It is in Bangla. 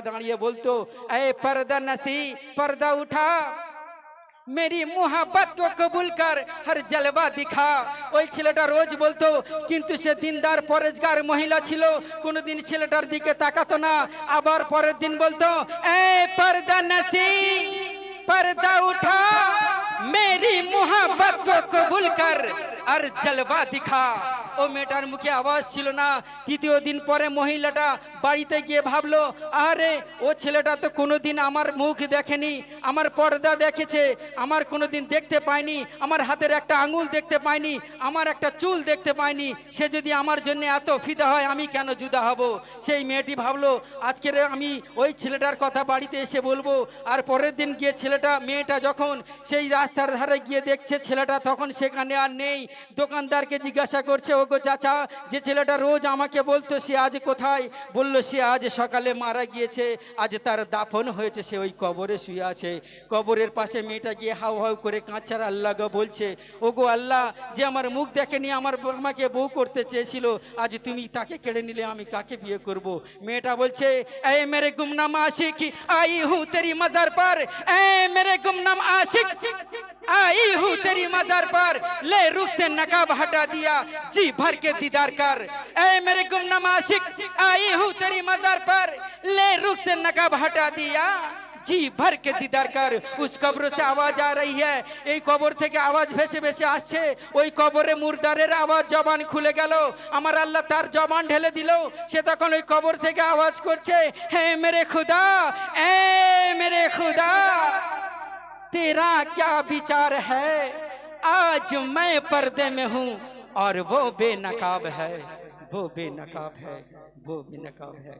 দাঁড়িয়ে বলতো, এ পর্দা নসি, পর্দা উঠা। মেরি মোহাব্বত কো কবুল কর, হর জলবা দিখা। ওই ছেলেটা রোজ বলতো, কিন্তু সে দিনদার, পরেজগার মহিলা ছিল। কোনোদিন ছেলেটার দিকে তাকাতো না। আবার পরের দিন বলতো, এ পর্দা নসি, পর্দা উঠা। মেরি মোহাব্বত কো কবুল কর আর জলবা দিখা ও মেয়েটার মুখে আওয়াজ ছিল না তৃতীয় দিন পরে মহিলাটা বাড়িতে গিয়ে ভাবলো আরে ও ছেলেটা তো কোনোদিন আমার মুখ দেখেনি আমার পর্দা দেখেছে আমার কোনোদিন দেখতে পায়নি আমার হাতের একটা আঙুল দেখতে পায়নি আমার একটা চুল দেখতে পায়নি সে যদি আমার জন্য এত ফিদা হয় আমি কেন জুদা হব সেই মেয়েটি ভাবলো আজকের আমি ওই ছেলেটার কথা বাড়িতে এসে বলব। আর পরের দিন গিয়ে ছেলেটা, মেয়েটা যখন সেই রাস্তার ধারে গিয়ে দেখছে ছেলেটা তখন সেখানে আর নেই। দোকানদারকে জিজ্ঞাসা করছে, ওগো চাচা, যে ছেলেটা রোজ আমাকে বলতো সে আজ কোথায়? বলল, সে আজ সকালে মারা গিয়েছে, আজ তার দাফন হয়েছে, সে ওই কবরে শুয়ে আছে। কবরের পাশে মেয়েটা গিয়ে হাউ হাউ করে কাঁচার আল্লাহ বলছে, ওগো আল্লাহ, যে আমার মুখ দেখেনি, আমার আমাকে বউ করতে চেয়েছিল, আজ তুমি তাকে কেড়ে নিলে, আমি কাকে বিয়ে করব। মেয়েটা বলছে এ মেরে গুমনাম আশিক, আই হু তেরি মজার পার এ মেরে গুমনাম আশিক आई हूँ तेरी मजार पर। ले रुख से नकाब हटा दिया। जी भर के दीदार कर। ऐ मेरे गुमनाम आशिक, आई हूँ तेरी मजार पर। ले रुख से नकाब हटा दिया। জি ভর কে দিদার কর উস কবর সে আওয়াজ আ রহি হ্যায় এই কবর থেকে আওয়াজ ভেসে ভেসে আসছে। ওই কবরে মুর্দারের আওয়াজ জবান খুলে গেল। আমার আল্লাহ তার জবান ঢেলে দিল। সে তখন ওই কবর থেকে আওয়াজ করছে হ্যাঁ মেরে খুদা, এ মেরে খুদা। तेरा क्या विचार है? आज मैं पर्दे में हूँ और वो बेनकाब है, वो बेनकाब है, वो बेनकाब है।